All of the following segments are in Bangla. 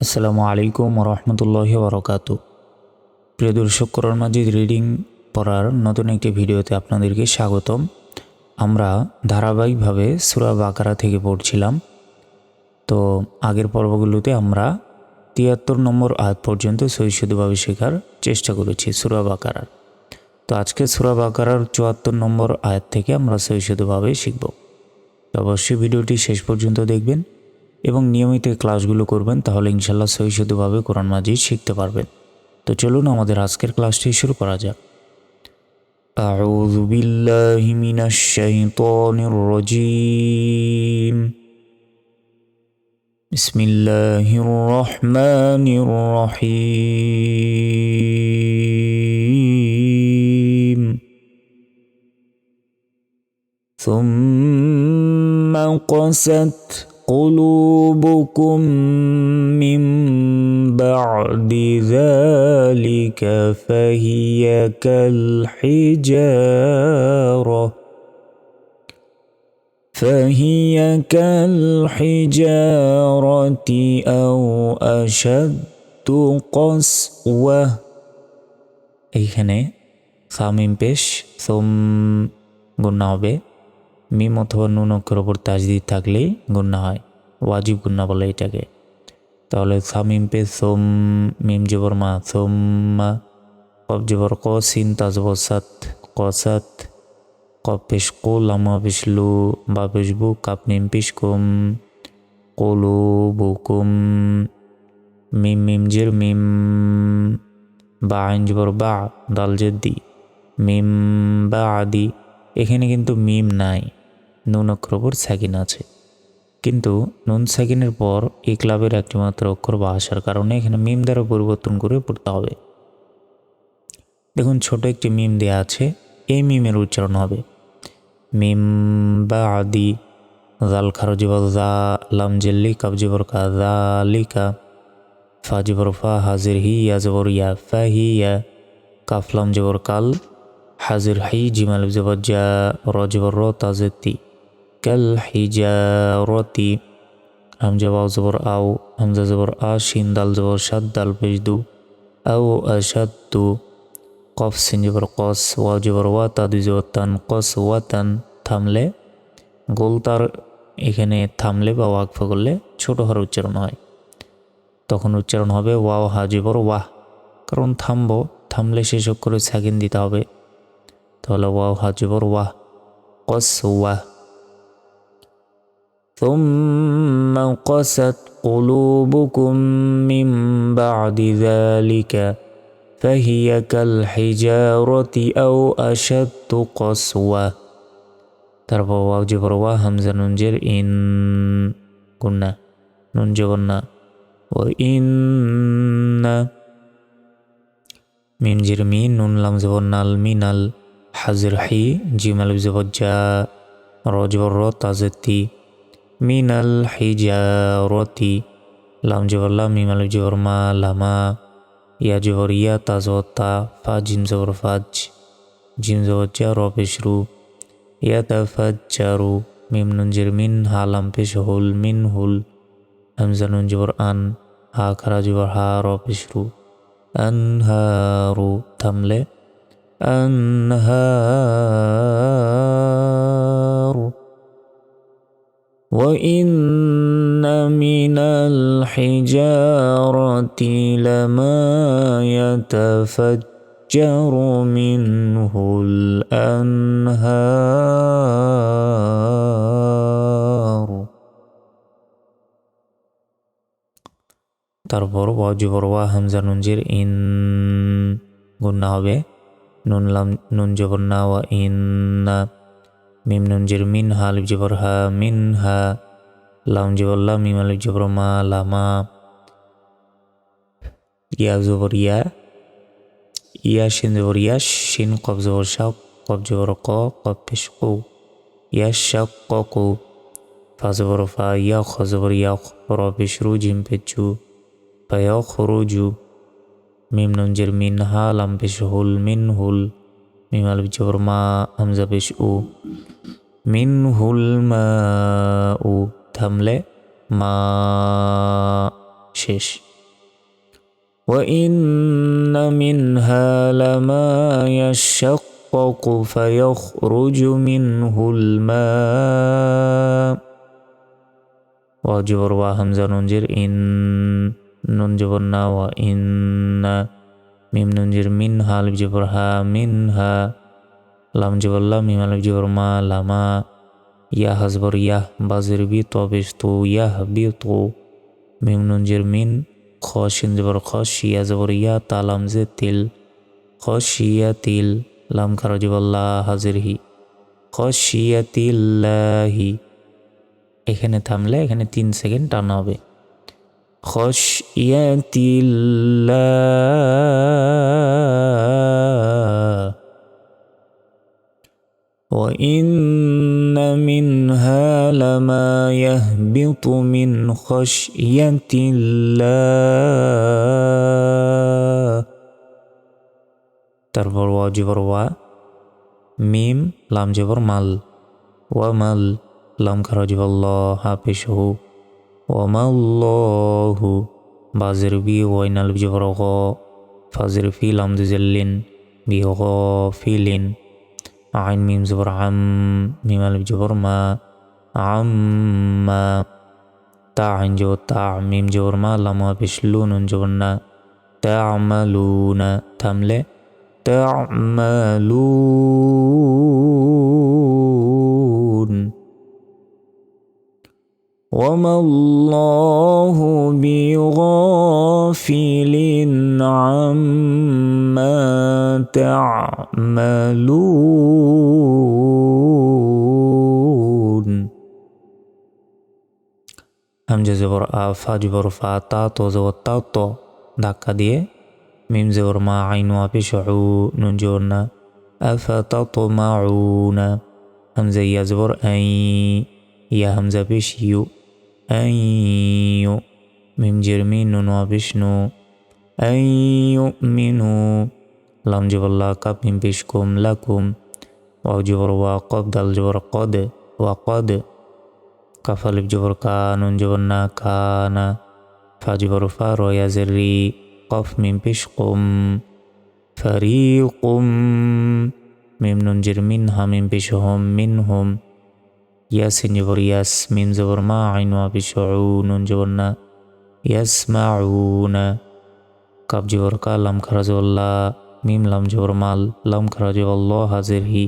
আসসালামু আলাইকুম রহমতুল্লাহ বরকাত প্রিয় দর্শক করণ মাজিদ রিডিং পড়ার নতুন একটি ভিডিওতে আপনাদেরকে স্বাগতম। আমরা ধারাবাহিকভাবে সুরা বাকারা থেকে পড়ছিলাম। তো আগের পর্বগুলোতে আমরা তিয়াত্তর নম্বর আয়াত পর্যন্ত সহিষ্ণুভাবে শেখার চেষ্টা করেছি সুরা বাকারার। তো আজকে সুরা বাকারার চুয়াত্তর নম্বর আয়াত থেকে আমরা সহিষ্ণুভাবে শিখব। অবশ্যই ভিডিওটি শেষ পর্যন্ত দেখবেন। এবং নিয়মিত এই ক্লাসগুলো করবেন তাহলে ইনশাল্লাহ সহিষ্ণুভাবে কোরআন মাজিদ শিখতে পারবেন তো চলুন আমাদের আজকের ক্লাসটি শুরু করা যাক أعوذ بالله من الشيطان الرجيم بسم الله الرحمن الرحيم ثم قست قلوبكم من بعد ذلك فهي كالحجارة فهي كالحجارة أو أشد قسوة এইখানে সামিম পেশ সোম গুণা হবে মিম অথবা নুন অক্ষর ওপর তাজদিদ থাকলেই গুন্না হয়, ওয়াজিব গুন্না বলে এটাকে। তাহলে সামিম পে সোম, মিম জবর মা সোম মা কব জবর ক সিন তাজবর সাত কসাত কব পেশ কো, লামা পেশ লু, বা পেশ বু, কাপ মিম পেশ কুম কোলু বুকুম মিম মিম জির মিম, বা আইন জবর বা, দাল জেদ্দি মিম বা আদি, এখানে কিন্তু মিম নাই। নুন অক্ষর সাকিন আছে। কিন্তু নুন সাকিনের পর এই ক্লাবের একটিমাত্র অক্ষর বা আসার কারণে এখানে মিম দ্বারা পরিবর্তন করে পড়তে হবে। দেখুন, ছোট একটি মিম দেয়া আছে, এই মিমের উচ্চারণ হবে। মিম বা আদি জাল খারো জীবর জা, লাম জেল্লি কাব জীবর কা জা লিকা ফা জীবর ফা হাজির হি ইয়া ইয়া ফা হি ইয়া কাফলাম জবর কাল হাজির হি জিমাল জবর জা, র জবর র তাজেতি কাল হিজারতি হামজা বাউ জবর আও, হামজা জবর আ, শিন দাল জবর সাদ দাল পেশ দু আও আসাদু কফ, সিন জবর কস ওয়া জবর ওয়া তাদু জবর তান। কস, ওয়া, তান, থামলে। গোল তার এখানে থামলে বা ওয়াকফা করলে ছোট হার উচ্চারণ হয়। তখন উচ্চারণ হবে ওয়াও হাজিবর ওয়াহ। কারণ থামবো, থামলে সে শেষ করে সাকিন দিতে হবে। তাহলে ওয়াও হাজিবর ওয়াহ। কস, ওয়াহ। ثم قست قلوبكم من بعد ذلك فهي كالحجارة أو أشد قسوة. تربى واو جبر همزة ننجر إن كنا ننجرنا وإن من جرمين نون لام زبرنا المينال الحزرحي جمال جيم البزبجا روج برو জিমাল জবর জা র জবর র তাজতি মিনাল হিজারতি লাম জবর লাম মিমাল জবর মা লামা ইয়া জবর ইয়া তাজর তা ফা জিম জবর ফাজ জিম জবর জা র পেশরু ইয়া তা ফাজ চারু মিম নুন জির মিন হা লাম পেশ হুল মিন হুল হামজা নুন জবর وإن من الحجارة لما يتفجر منه الأنهار তারপর ওয়াজিবর ওয়া হামজা নুনজির ইন গুন্না হবে নুন লাম নুন জবর না ওয়া ইন্না মিম নুন মিন হা আলিফ জবর হা, মিন হা, লাম জবর লা মিম আলিফ জবর মা, লামা ইয়া জবর ইয়া ইয়া শিন জবর ইয়া, শিন কব জবর শাক কব জবর ক কব পেশ কু। ইয়া শাক ক কু। ফা জবর ফা, ইয়া খ জবর ইয়া র পেশ রু, জিম পেচু ফা ইয়া খরুজু মিম নুন জির, মিন হা, লাম পেশ হুল, মিন হুল। মিম আলিফ জবর মা হামজা পেশ উ মিনহুল মা উ থামলে মা শেষ وإن منها لما يشقق فيخرج منه الماء وجبر وهمزة ننجر إن ننجبرنا وإن মিম নুনজির মিন হা আলিফ জবর হা মিন হা লাম জবর লাম মিম আলিফ মা লামা ইয়া হাজবর ইয়াহ বাজির বি তবেশ তো ইয়াহ বি তো মিম নুনজির মিন খ শিন জবর খ শিয়া জবর ইয়া তালাম জে তিল খ শিয়া তিল লাম খারা জবর লা হাজির হি খ শিয়া তিল্লাহি এখানে থামলে এখানে তিন সেকেন্ড টানা হবে خشية الله. وإن منها لما يهبط من خشية الله. تربر واجبر و ميم لام جبر مال. ومال لام كرجب الله. حافشه জবর ল হাফিস হু ওমাল্লাহু বাজের বি ওয়াইনাল জবর গ ফাজের ফি লাম দুজাল্লিন বি গ ফিলিন আইন মিম জবর আম মিম আলিফ জবর মা আম্মা তা আইন জবর তা মিম وما الله بغافل عما تعملون. همجه زبر آفا جبر فاتا تو زوتا تو داكا ديه ميم زبر ما عين وابشعو ننجورنا أفتطمعون زي يزبر أي يا همزة بشيو أن يؤمن جرمين نون بشنو؟ أن يؤمنوا. لام جبر الله كاب بشكم لكم وجبر جبر وقد دل جبر قد وقد. كفل بجبر كانون جبرنا كان. فجبر فارو يا زري قف من بشكم. فريق ممن نون جرمينها من بشهم منهم. ইয়াসিন জবর ইয়াস, মিম জবর মা, আইন ওয়াবি নুন জবর না, ইয়াস মাউনা কাব জবর কা, লাম খারাজল্লা মিম লাম জবর মাল, লাম খারাজল্লাহ হাজির হি।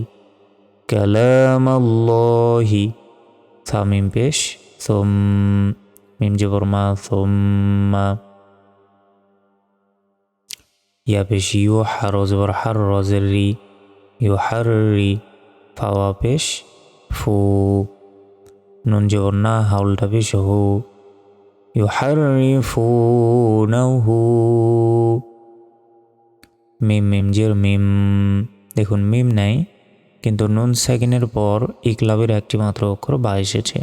কালাম আল্লাহি, থা মিম পেশ, সোম, মিম জবর মা সোম্মা ইয়া পেশ, ইউ হার জবর হার, রজের রি, ইউ হার রি ফাওয়া পেশ। ফু নুন জবর না হাউলটা পেশ হু মিম মিম জের মিম দেখুন মিম নাই কিন্তু নুন সেকেন্ডের পর ইকলাবের একটি মাত্র অক্ষর বা এসেছে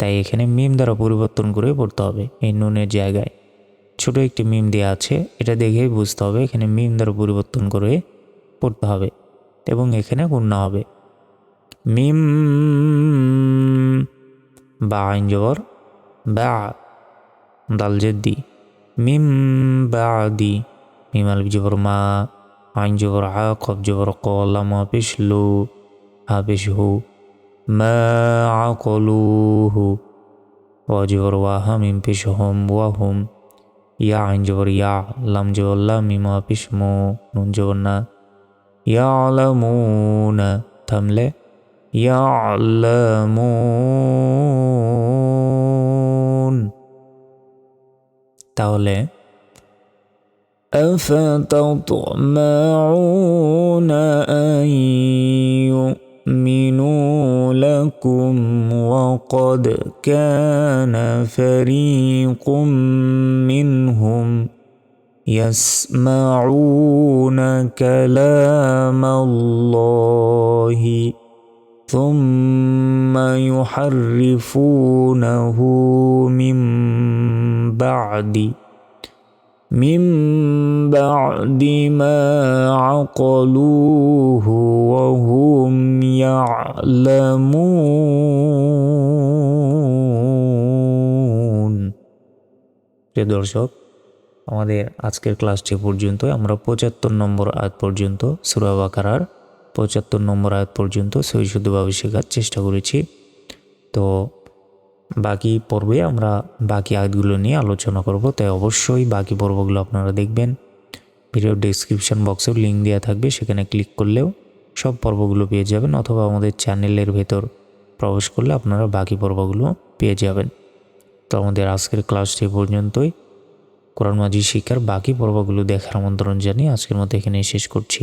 তাই এখানে মিম দ্বারা পরিবর্তন করে পড়তে হবে এই নুনের জায়গায়। ছোট একটি মিম দেওয়া আছে, এটা দেখেই বুঝতে হবে এখানে মিম দ্বারা পরিবর্তন করে পড়তে হবে এবং এখানে গুণনা হবে। মিম বা আইন জবর, বা দাল জেদ্দি, মিম বা দি মিম আলিফ জবর মা, আইন জবর আ কব জবর কলাম পেশ লু হা পেশ হু, মা আকলুহু ওয়া জবর ওয়াহা মিম পেশ হোম, ওয়া হুম, ইয়া আইন জবর ইয়া, লাম জবর লা, মিম পেশ মো يعلمون তাহলে أفتطمعون أن يؤمنوا لكم وقد كان فريق منهم يسمعون كلام الله ثم يحرفونه من بعد من بعد ما عقلوه وهم يعلمون প্রিয় দর্শক আমাদের আজকের ক্লাসটি পর্যন্ত আমরা পঁচাত্তর নম্বর আয়াত পর্যন্ত সুরা বাকারার পঁচাত্তর নম্বর আয়াত পর্যন্ত সহি শুদ্ধভাবে শেখার চেষ্টা করেছি। তো বাকি পর্বে আমরা বাকি আয়াতগুলো নিয়ে আলোচনা করব, তাই অবশ্যই বাকি পর্বগুলো আপনারা দেখবেন। ভিডিও ডিসক্রিপশন বক্সেও লিঙ্ক দেওয়া থাকবে, সেখানে ক্লিক করলেও সব পর্বগুলো পেয়ে যাবেন, অথবা আমাদের চ্যানেলের ভেতর প্রবেশ করলে আপনারা বাকি পর্বগুলো পেয়ে যাবেন। তো আমাদের আজকের ক্লাসটি পর্যন্তই। কোরআন মাঝি শিক্ষার বাকি পর্বগুলো দেখার আমন্ত্রণ জানিয়ে আজকের মতো এখানে শেষ করছি।